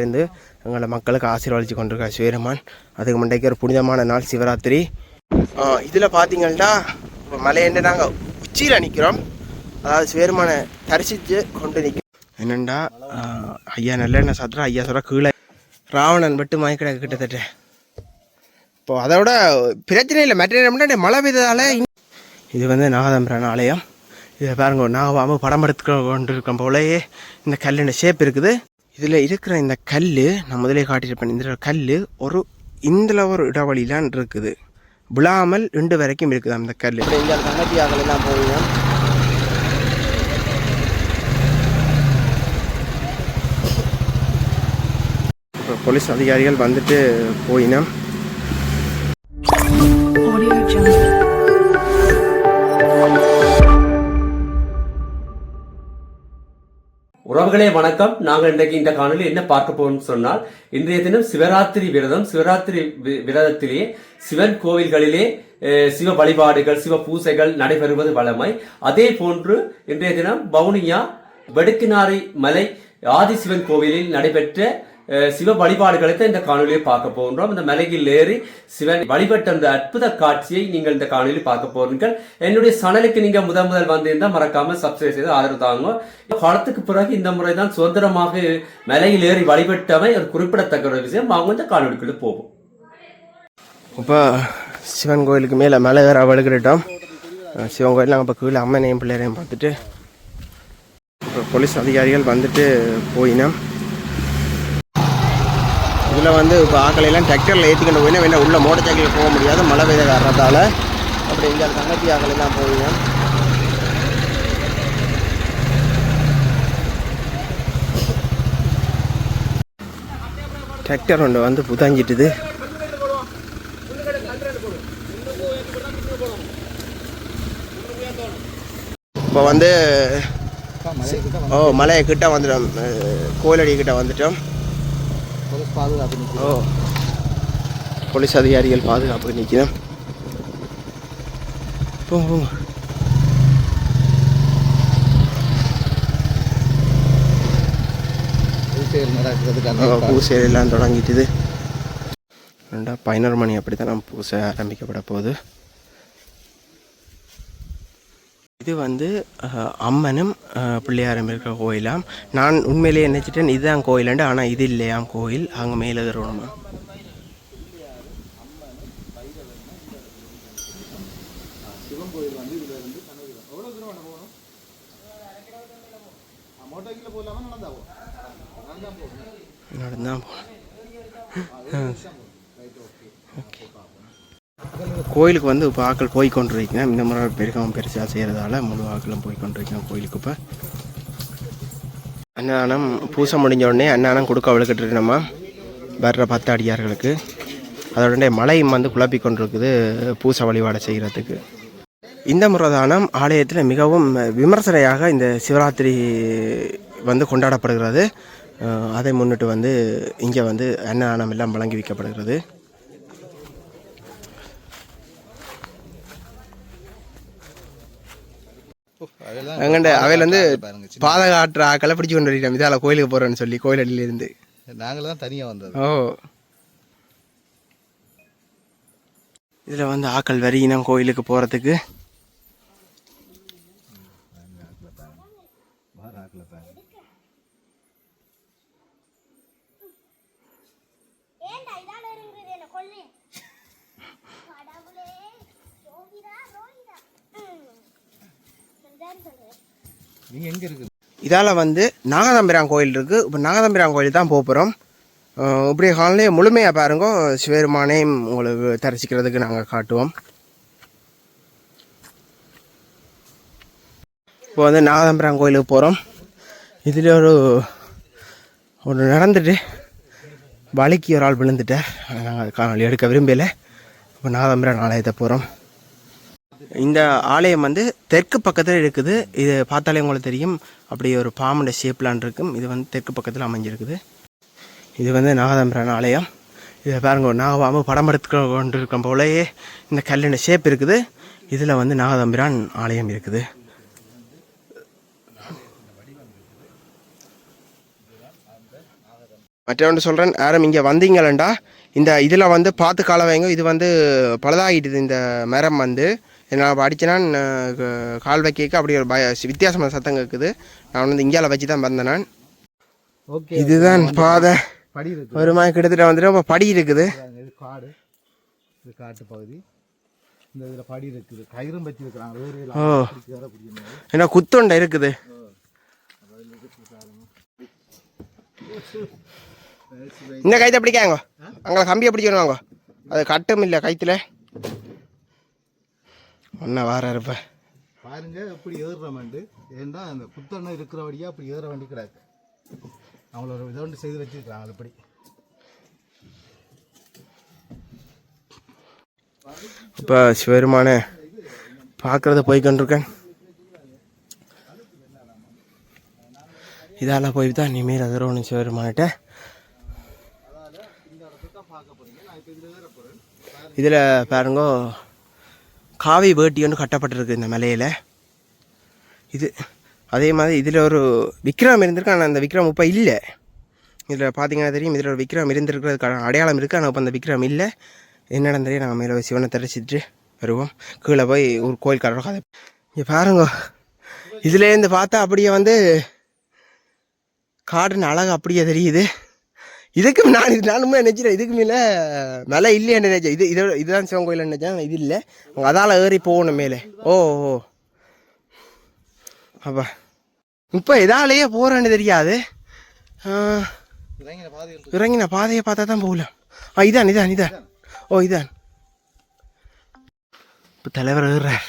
இருந்து எங்களை மக்களுக்கு ஆசீர்வதிச்சு கொண்டிருக்கார் சிவருமான் அதுக்கு முன்னைக்கு ஒரு புனிதமான நாள் சிவராத்திரி. இதில் பார்த்தீங்கன்னா இப்போ மலையண்டு நாங்கள் உச்சியில் நிற்கிறோம் அதாவது சிவருமானை தரிசித்து கொண்டு நிற்கிறோம் என்னெண்டா ஐயா நல்லெண்ணெய் சாத்திரம் ஐயா சொல்கிற கீழே. ராவணன் வெட்டு மயக்கிட கிட்டத்தட்ட. இப்போ அதோட பிரச்சனை இல்லை. மெட்டீரியல் மழை பெய்ததால இது வந்து நாகதம்பரன் ஆலயம். இதை பாருங்க நாகாமல் படம் எடுத்து கொண்டுருக்கும் போலயே இந்த கல்லின ஷேப் இருக்குது. இதில் இருக்கிற இந்த கல் நான் முதலே காட்டியிருப்பேன். இந்த கல் ஒரு இந்தில் ஒரு இடைவெளியிலான் இருக்குது. விழாமல் ரெண்டு வரைக்கும் இருக்குது அந்த கல் இந்த தங்கச்சி போவீங்க இப்போ போலீஸ் அதிகாரிகள் வந்துட்டு போயினோம். உறவுகளே வணக்கம். நாங்கள் இன்றைக்கு இந்த காணொலி என்ன பார்க்க போறோம்னு சொன்னால் இன்றைய தினம் சிவராத்திரி விரதம். சிவராத்திரி வி- விரதத்திலே சிவன் கோவில்களிலே சிவ வழிபாடுகள் சிவ பூசைகள் நடைபெறுவது வளமை அதே போன்று இன்றைய தினம் வவுனியா வெடுக்கினாரி மலை ஆதிசிவன் கோவிலில் நடைபெற்ற சிவ வழிபாடுகளை தான் இந்த காணொலியை பார்க்க போகின்றோம். இந்த மலையில் ஏறி சிவன் வழிபட்ட அந்த அற்புத காட்சியை நீங்கள் இந்த காணொலியில் பார்க்க போறீர்கள் என்னுடைய சனலுக்கு நீங்க முதல் முதல் வந்திருந்தால் மறக்காம சப்ஸ்கிரைப் செய்து ஆதரவு தாங்க காலத்துக்கு பிறகு இந்த முறை தான் சுதந்திரமாக மலையில் ஏறி வழிபட்டவன் ஒரு குறிப்பிடத்தக்க ஒரு விஷயம். அவங்க இந்த காணொலிக்குள்ள போவோம். இப்போ சிவன் கோயிலுக்கு மேலே மலை வேற வழுகிட்டோம் சிவன் கோயில் நாங்கள் இப்போ கீழே அம்மனையும் பிள்ளையரையும் பார்த்துட்டு இப்போ போலீஸ் அதிகாரிகள் வந்துட்டு போயினோம். இதில் வந்து இப்போ ஆக்களையெல்லாம் டிராக்டரில் ஏற்றிக்கிட்டு போயினா வேணா உள்ள மோட்டர் சைக்கிள் போக முடியாது. மழை பெய்த காரணத்தால். அப்படி இந்த தங்கச்சி ஆக்களையெல்லாம் போயினோம் டிராக்டர் ஒன்று வந்து புதாஞ்சிட்டுது. இப்போ வந்து ஓ மலையை கிட்ட வந்துட்டோம். கோயிலடி கிட்ட வந்துட்டோம். ஓ. போலீஸ் அதிகாரிகள் பாதுகாப்புக்கு நிற்கிறோம். போங்க போங்க ஓ, பூசை எல்லாம் தொடங்கிட்டுது. ரெண்டா பதினோரு மணி அப்படி தான் நம்ம பூசை ஆரம்பிக்கப்பட போகுது. இது வந்து அம்மனும் பிள்ளையாரும் இருக்கிற கோயிலாம். நான் உண்மையிலேயே நினச்சிட்டேன் இதுதான் கோயிலாண்டு ஆனால் இது இல்லையாம் கோயில். அங்கே மேலே தருவணுமா நடந்தான் போகணும்? கோயிலுக்கு வந்து இப்போ ஆக்கள் போய் கொண்டிருக்கேன் இந்த முறை பெருகம் பெருசாக செய்கிறதால முழு ஆக்களும் போய் கொண்டிருக்கேன் கோயிலுக்கு இப்போ. அன்னதானம் பூசை முடிஞ்ச உடனே அன்னதானம் கொடுக்க விழுக்கிட்டு நம்ம. வர்ற பத்து அடியார்களுக்கு. அதோடனே மழையும் வந்து குழப்பி கொண்டிருக்குது பூசை வழிபாடு செய்கிறதுக்கு. இந்த முறைதானம் ஆலயத்தில் மிகவும் விமர்சனையாக இந்த சிவராத்திரி வந்து கொண்டாடப்படுகிறது. அதை முன்னிட்டு வந்து இங்கே வந்து அன்னதானம் எல்லாம் வழங்கி வைக்கப்படுகிறது. அங்கண்ட அவையில் வந்து பாதை காட்டுற ஆக்களை பிடிச்சி கொண்டு இதால கோயிலுக்கு போகிறேன்னு சொல்லி கோயிலடியில இருந்து நாங்கள் தான் தனியாக வந்தது. ஓ. இதில் வந்து ஆக்கள் வரியினம் கோயிலுக்கு போகிறதுக்கு நீங்கள் எங்கே இருக்குது? இதால் வந்து நாகதம்பிரான் கோயில் இருக்குது இப்போ நாகதம்பிரான் கோயில் தான் போகிறோம் இப்படி காலையிலே முழுமையாக பாருங்க. சிவருமானையும் உங்களுக்கு தரிசிக்கிறதுக்கு நாங்கள் காட்டுவோம். இப்போ வந்து நாகதம்பிரான் கோயிலுக்கு போகிறோம் இதில் ஒரு ஒன்று நடந்துட்டு வலிக்கு ஒரு ஆள் விழுந்துட்டார். நாங்கள் காணொலி எடுக்க விரும்பலை. இப்போ நாகதம்பிரான் ஆலயத்தை போகிறோம் இந்த ஆலயம் வந்து தெற்கு பக்கத்தில் இருக்குது. இது பார்த்தாலே உங்களுக்கு தெரியும். அப்படி ஒரு பாம்புட ஷேப்லான் இருக்கும். இது வந்து தெற்கு பக்கத்தில் அமைஞ்சிருக்குது. இது வந்து நாகதம்பிரான் ஆலயம். இதை பாருங்க ஒரு நாகபாம்பு படம் எடுத்து கொண்டு இருக்கும் போலயே இந்த கல்லின ஷேப் இருக்குது. இதில் வந்து நாகதம்பிரான் ஆலயம் இருக்குது. மற்றவன் சொல்கிறேன் யாரும் இங்கே வந்தீங்களண்டா? இந்த இதில் வந்து பார்த்து கால வைங்க இது வந்து பழுதாகிட்டுது இந்த மரம் வந்து. நான் படித்தேன்னா கால் வைக்க அப்படி ஒரு பய வித்தியாசமான சத்தம் கேட்குது நான் வந்து இங்கேயால வச்சு தான் வந்தேன் நான். ஓகே இதுதான் பாதை. ஒரு மாதிரி கிட்டத்தட்ட வந்துட்டு இப்போ படி இருக்குது. இது காடு. இது காட்டு பகுதி. இந்த இதில் படி இருக்குது. கயிறும் வச்சிருக்கிறாங்க. வேறு ஓ. வர பிடிக்கணும் என்ன குத்துண்டை இருக்குது. இந்த கைத்தை பிடிக்காங்க அங்கே கம்பியை பிடிக்கணும் வாங்க அது கட்டும் இல்லை கைத்தில் ஒன்றா வார இருப்ப. பாருங்க எப்படி ஏறுறோம்ண்டு ஏன்டா அந்த புத்தண்ணம் இருக்கிறபடியா அப்படி ஏற வேண்டி கிடக்கு அவங்கள ஒரு இதோண்டு செய்து வச்சிருக்கிறாங்க அப்படி இப்போ சிவருமான பார்க்குறத போய் கொண்டிருக்கேன். இதால் போய் தான் இனிமேல் அதிரவணும் சிவருமான்கிட்ட இதில் பாருங்க காவி வேட்டி ஒன்று கட்டப்பட்டிருக்கு இந்த மலையில். இது அதே மாதிரி இதில் ஒரு விக்ரம் இருந்திருக்கு. ஆனால் அந்த விக்ரம் இப்போ இல்லை. இதில் பார்த்தீங்கன்னா தெரியும் இதில் ஒரு விக்ரம் இருந்திருக்கிறதுக்கான அடையாளம் இருக்குது ஆனால் இப்போ அந்த விக்ரம் இல்லை. என்னடா தெரியும் நாங்கள் மேலே சிவனை தரிசிட்டு வருவோம். கீழே போய் ஒரு கோயில் கதை. இங்கே பாருங்க. இதுலேருந்து பார்த்தா அப்படியே வந்து காடுன்னு அழகு அப்படியே தெரியுது. இதுக்கு நான் இது நானுமே நினச்சிட்டேன். இதுக்கு மேலே மலை இல்லையான்னு நினைச்சேன் இது இது இதுதான் சிவன் கோயில் நினைச்சேன் இது இல்லை. அதால் ஏறி போகணும் மேலே. ஓ ஓ அப்பா. இப்போ இதாலேயே போகிறேன்னு தெரியாது. இறங்கின பாதையை பார்த்தா தான் போகலாம் ஆ இதான் இதான் இதான். ஓ இதான். இப்போ தலைவர் ஏறுறார்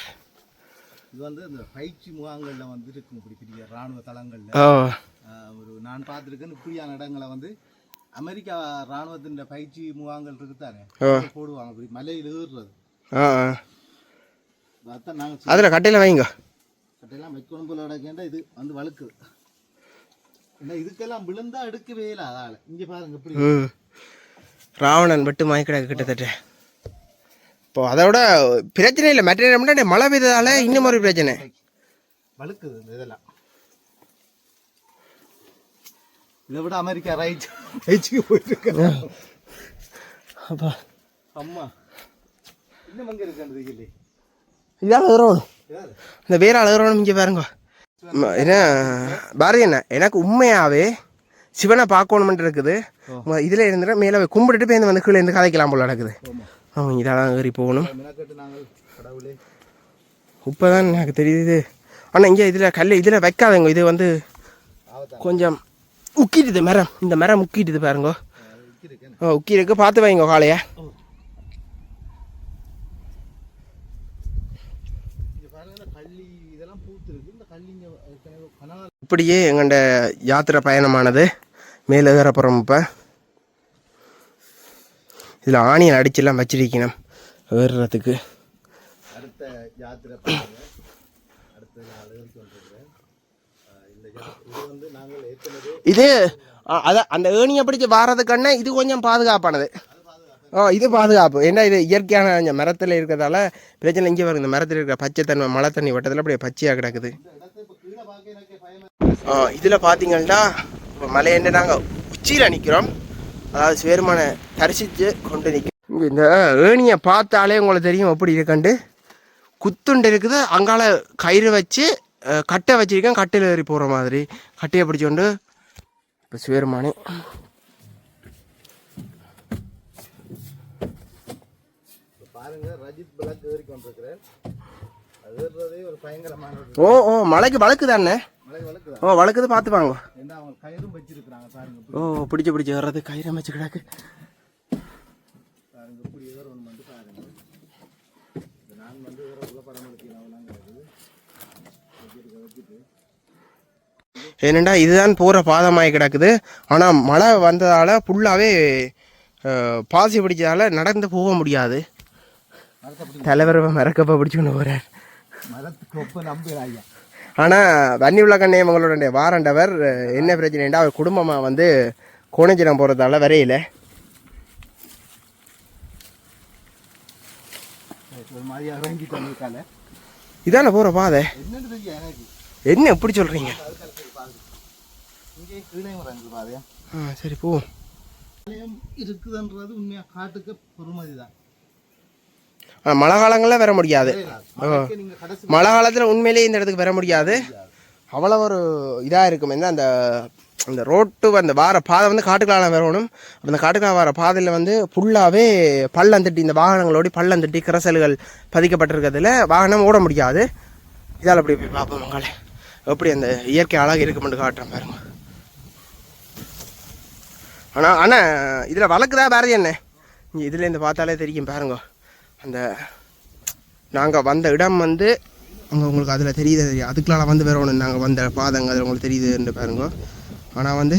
இது வந்து இந்த பயிற்சி முகாம்களில் வந்து இருக்கும். இப்படி பெரிய இராணுவ தளங்களில். ஒரு நான் பார்த்துருக்கேன். இப்படியான இடங்களை வந்து அமெரிக்கா இராணுவத்தின் பயிற்சி முகாம்கள் இருக்குதானே? போடுவாங்க இப்படி மலையில் ஏறுறது. அதான் நாங்கள் அதில் கட்டையில் வைங்க. கட்டையெல்லாம் வைக்கணும் போல இடக்கேண்டா இது? வந்து வழுக்குது. ஏன்னா இதுக்கெல்லாம் விழுந்தா எடுக்கவே இல்லை அதால. இங்கே பாருங்க இப்படி ம். ராவணன் விட்டு மயக்கிட கிட்டத்தட்ட. இப்போ அதோட பிரச்சனை இல்லை. முன்னாடி மழை பெய்ததால இன்னும் ஒரு பிரச்சனை. வழுக்குது இதெல்லாம். இதை விட அமெரிக்கா ரைட் ரைச்சுக்கு போயிட்டு அப்பா. அம்மா. இன்னும் அங்கே இருக்காது இல்லை ஏறணும் யார் இந்த வேறால் ஏறணும் இங்கே பாருங்க. என்ன பாரதி என்ன? எனக்கு உண்மையாகவே சிவனை பார்க்கணுமென்று இருக்குது. இதில் இருந்துட்டு மேலே கும்பிட்டுட்டு போய் வந்து கீழே இருந்து கதைக்கலாம் போல நடக்குது. ஆமாம் இதெல்லாம் ஏறி போகணும். இப்போ தான் எனக்கு தெரியுது ஆனால் இங்கே இதில் கல் இதில் வைக்காதங்க. இது வந்து கொஞ்சம் உக்கிட்டுது மரம். இந்த மரம் உக்கிட்டுது பாருங்க. இருக்கேன் ஓ உக்கி இருக்கு பார்த்து வைங்க காலைய கள்ளி இதெல்லாம் இப்படியே எங்கள்ட யாத்திரை பயணமானது. மேலே ஏறப்புறம் இப்போ. இதில் ஆணியை அடிச்செல்லாம் வச்சிருக்கணும். ஏறுறதுக்கு. அடுத்த யாத்திரை பாருங்க அடுத்த நாள் கொண்டிருக்கிறேன் இந்த யா- இது வந்து நாங்கள் ஏற்கனவே இது அதான் அந்த ஏணியை பிடிச்சி வாரதுக்கண்ணே இது கொஞ்சம் பாதுகாப்பானது. ஓ இது பாதுகாப்பு. ஏன்னா இது இயற்கையான இந்த மரத்தில் இருக்கிறதால பிரச்சனை இங்கே வரும் இந்த மரத்தில் இருக்கிற பச்சை தன்மை மழை தண்ணி வட்டத்தில் அப்படியே பச்சையாக கிடக்குது. ஆ இதில் பார்த்தீங்கன்னா இப்போ மலையண்டு நாங்கள் உச்சியில் நிற்கிறோம் அதாவது சிவருமான தரிசித்து கொண்டு நிற்கிறோம் இந்த ஏணியை பார்த்தாலே உங்களுக்கு தெரியும் எப்படி இருக்கண்டு. குத்துண்டு இருக்குது. அங்கால கயிறு வச்சு கட்டை வச்சுருக்கேன். கட்டையில் ஏறி போகிற மாதிரி. கட்டையை பிடிச்சோண்டு இப்போ சிவருமானே பாருங்க ரஜித் பிளாக் ஏறி கொண்டிருக்கிறேன் அது ஒரு பயங்கரமான ஓ ஓ மலைக்கு வழக்கு தானே ஓ வழக்குது பார்த்து வாங்க. என்ன அவங்க கயிறும் வச்சிருக்கிறாங்க பாருங்க ஓ பிடிச்சி பிடிச்சி ஏறது கயிறை வச்சு கிடக்கு. பாருங்க இப்படி ஏறணும் வந்து பாருங்க. நான் வந்து உள்ள படம் எடுக்கலாம் வச்சுட்டு. ஏனெண்டா இதுதான் போகிற பாதமாகி கிடக்குது. ஆனால் மழை வந்ததால் ஃபுல்லாகவே பாசி பிடிச்சதால நடந்து போக முடியாது. தலைவர் மறக்கப்ப பிடிச்சுன்னு போகிறார் ஆனால் வன்னி உள்ள கண்ணியமங்களோட வாரண்டவர் என்ன பிரச்சனைண்டா அவர் குடும்பமாக வந்து கோணஞ்சிரம் போகிறதால வரையில. இதானே போகிற பாதை. என்ன எப்படி சொல்கிறீங்க ஆ சரி போ. இருக்குதுன்றது உண்மையா? காட்டுக்கு பொறுமதி தான் மழை காலங்களில் வர முடியாது. மழை காலத்தில் உண்மையிலேயே இந்த இடத்துக்கு வர முடியாது. அவ்வளோ ஒரு இதாக இருக்கும். என்ன அந்த அந்த ரோட்டு அந்த வார பாதை வந்து காட்டுக்கால வரணும். அந்த காட்டுக்கால வர பாதையில் வந்து ஃபுல்லாகவே பள்ளம் தட்டி இந்த வாகனங்களோடி பள்ளம் தட்டி கிரசல்கள் பதிக்கப்பட்டிருக்கிறதுல வாகனம் ஓட முடியாது. இதால் அப்படி போய் பார்ப்போம் மங்களே எப்படி அந்த இயற்கை அழகு மட்டும் காட்டுறேன் பாருங்க. ஆனால் ஆனால் இதில் வழக்குதா வேறு என்ன இங்கே இதுலேருந்து பார்த்தாலே தெரியும் பாருங்க. அந்த நாங்கள் வந்த இடம் வந்து அங்கே உங்களுக்கு அதில் தெரியுது தெரியும் அதுக்குள்ளால வந்து வரணும் நாங்கள் வந்த பாதங்க அதில் உங்களுக்கு தெரியுதுன்னு பாருங்க. ஆனால் வந்து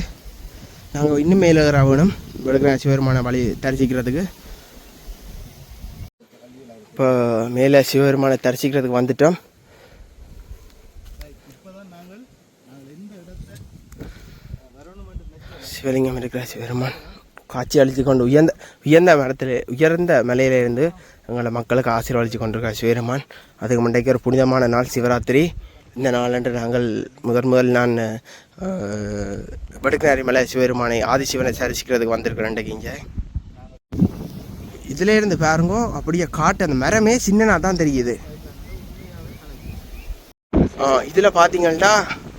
நாங்கள் இன்னும் மேலே வேணும். விளக்கிற சிவருமான வழி தரிசிக்கிறதுக்கு. இப்போ மேலே சிவபெருமானை தரிசிக்கிறதுக்கு வந்துட்டோம் இப்பதான் நாங்கள் நாங்கள் எந்த இடத்துல வரணும் என்று சிவலிங்கம் இருக்கிற சிவருமான் காட்சி அளித்து கொண்டு உயர்ந்த உயர்ந்த மரத்தில் உயர்ந்த மலையிலிருந்து எங்களை மக்களுக்கு ஆசீர்வதித்து கொண்டிருக்கார் சிவருமான் அதுக்கு முன்றைக்கு ஒரு புனிதமான நாள் சிவராத்திரி. இந்த நாளன்று நாங்கள் முதன் முதல் நான் வடுக்கநாரி மலை சிவருமானை ஆதிசிவனை சரிசிக்கிறதுக்கு வந்திருக்கிறேன் இன்றைக்கு இங்கே. இதில் இருந்து பாருங்க அப்படியே காட்டு அந்த மரமே சின்னனாக தான் தெரியுது. இதில் பார்த்தீங்கன்னா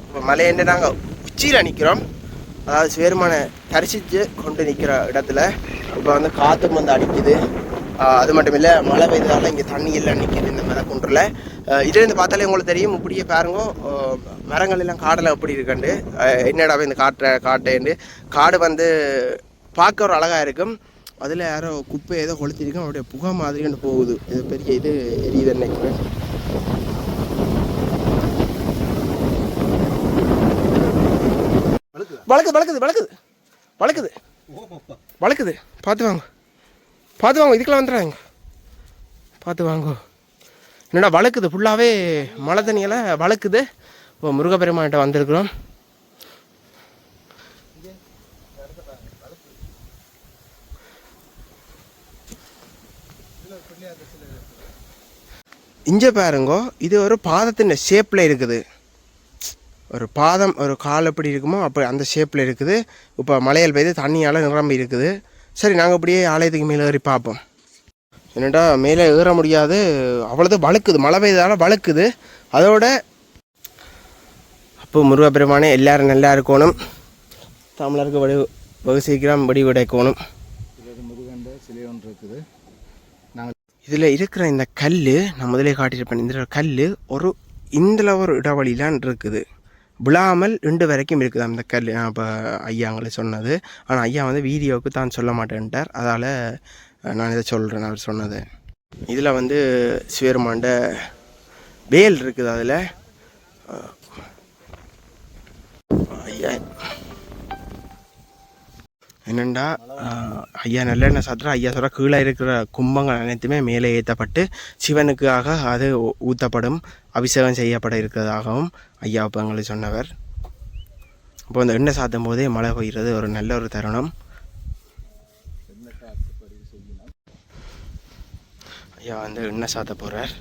இப்போ மலையண்டு நாங்கள் உச்சியில் நிற்கிறோம் அதாவது சுயர்மானை தரிசித்து கொண்டு நிற்கிற இடத்துல இப்போ வந்து காற்றும் வந்து அடிக்குது. அது மட்டும் இல்லை மழை பெய்ததால இங்கே தண்ணி எல்லாம் நிற்கிது இந்த மரக்குன்றில் இதுலேருந்து பார்த்தாலே உங்களுக்கு தெரியும் இப்படியே பாருங்க மரங்கள் எல்லாம் காடில் எப்படி இருக்குண்டு என்னடாவே இந்த காட்டை காட்டேண்டு காடு வந்து பார்க்க ஒரு அழகாக இருக்கும். அதில் யாரோ குப்பை ஏதோ கொளுத்திருக்கும் அப்படியே புகை மாதிரி போகுது. இது பெரிய இது எரியுது நினைக்கிறேன். வளர்க்குது வளர்க்குது வளர்க்குது வளர்க்குது வளக்குது. பார்த்து வாங்க. பார்த்து வாங்க இதுக்கெல்லாம் வந்துடுறாங்க பார்த்து வாங்க. என்னடா வளக்குது? ஃபுல்லாகவே மழை தண்ணியெல்லாம் வளக்குது. இப்போ முருகப்பெருமான்கிட்ட வந்திருக்கிறோம். இங்கே பாருங்கோ இது ஒரு பாதத்தின் ஷேப்பில் இருக்குது. ஒரு பாதம் ஒரு கால் எப்படி இருக்குமோ அப்போ அந்த ஷேப்பில் இருக்குது. இப்போ மலையல் பெய்து தண்ணியால் நிரம்பி இருக்குது. சரி நாங்கள் அப்படியே ஆலயத்துக்கு மேலே ஏறி பார்ப்போம். என்னடா மேலே ஏற முடியாது. அவ்வளோது வழுக்குது. மழை பெய்ததால் வழுக்குது. அதோட அப்போ முருகப்பெருமானே எல்லாரும் நல்லா இருக்கணும். தமிழருக்கு வடி வெகு சீக்கிரம் வடி கிடைக்கணும் இது முருகண்ட சிலை ஒன்று இருக்குது. நாங்கள் இதில் இருக்கிற இந்த கல் நான் முதலே காட்டியிருப்பேன். இந்த கல் ஒரு இந்தில் ஒரு இடைவெளியிலான் இருக்குது. விழாமல் ரெண்டு வரைக்கும் இருக்குது அந்த கல் இப்போ ஐயாங்களை சொன்னது. ஆனால் ஐயா வந்து வீடியோவுக்கு தான் சொல்ல மாட்டேன்ட்டார். அதால் நான் இதை சொல்கிறேன் அவர் சொன்னது. இதில் வந்து சிவருமாண்ட வேல் இருக்குது அதில். ஐயா என்னண்டா? ஐயா நல்லெண்ணெய் சாத்திரம் ஐயா சொல்கிற கீழே இருக்கிற கும்பங்கள் அனைத்துமே மேலே ஏற்றப்பட்டு சிவனுக்காக அது ஊற்றப்படும் அபிஷேகம் செய்யப்பட இருக்கிறதாகவும் ஐயா இப்போ எங்களுக்கு சொன்னவர். இப்போ அந்த எண்ணெய் சாத்தும் போதே மழை பெய்கிறது ஒரு நல்ல ஒரு தருணம். ஐயா வந்து எண்ணெய் சாத்த போகிறார்